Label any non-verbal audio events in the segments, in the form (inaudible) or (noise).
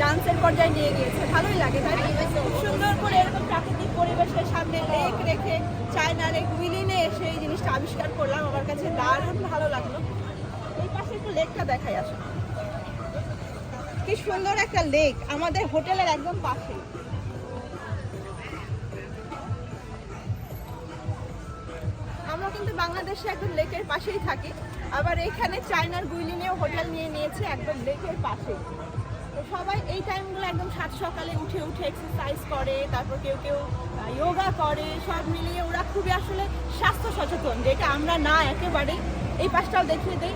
ডান্সের পর্যায়ে নিয়ে গিয়েছে। ভালোই লাগে, তাই সুন্দর করে এরকম প্রাকৃতিক পরিবেশের সামনে লেক রেখে চায়নার এক উইলিনে এসে এই জিনিসটা আবিষ্কার করলাম। আমার কাছে দারুণ ভালো লাগল। এই পাশে একটু লেকটা দেখাই আসে। কি সুন্দর একটা লেক আমাদের হোটেলের একদম পাশে। আমরা কিন্তু বাংলাদেশে একদম লেকের পাশেই থাকি। আবার এখানে চায়নার গুইলিনেও হোটেল নিয়ে নিয়েছে একদম লেকের পাশে। সবাই এই টাইমগুলো একদম সাত সকালে উঠে উঠে এক্সারসাইজ করে, তারপর কেউ কেউ যোগা করে, সব মিলিয়ে ওরা খুবই আসলে স্বাস্থ্য সচেতন, যেটা আমরা না একেবারেই। এই পাশটাও দেখিয়ে দেই।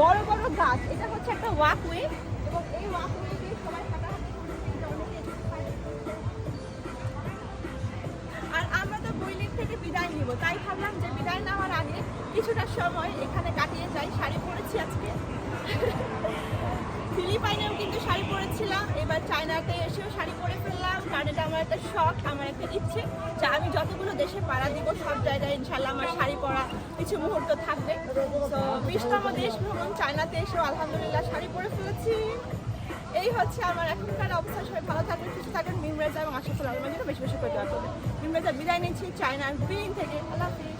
বড় বড় গাছ, এটা হচ্ছে একটা ওয়াকওয়ে এবং এই ওয়াকওয়ে আর আমরা তো বইলির থেকে বিদায় নিব, তাই ভাবলাম যে বিদায় নেওয়ার আগে কিছুটা সময় এখানে কাটিয়ে যাই, শাড়ি পরেছি আজকে। (laughs) ফিলিপাইনেও এবার চায়নাতে এসেও শাড়ি পরে ফেললাম। কারণ এটা আমার একটা শখ, আমার একটা ইচ্ছে যে আমি যতগুলো দেশে পাড়া দিব, সব জায়গায় ইনশাল্লাহ আমার শাড়ি পরা কিছু মুহূর্ত থাকবে। তো বিশতম দেশ ভ্রমণ। চায়নাতে এসেও আলহামদুলিল্লাহ শাড়ি পরে ফেলেছি। এই হচ্ছে আমার এখনকার অবস্থা। সবাই ভালো থাকবেন, সুস্থ থাকবেন। মিমরেজা এবং আশাফুল আলমের জন্য বেশি বেশি করে দেওয়া করবেন। মিমরেজা বিদায় নিচ্ছি চায়নার বিন থেকে। আল্লাহ হাফিজ।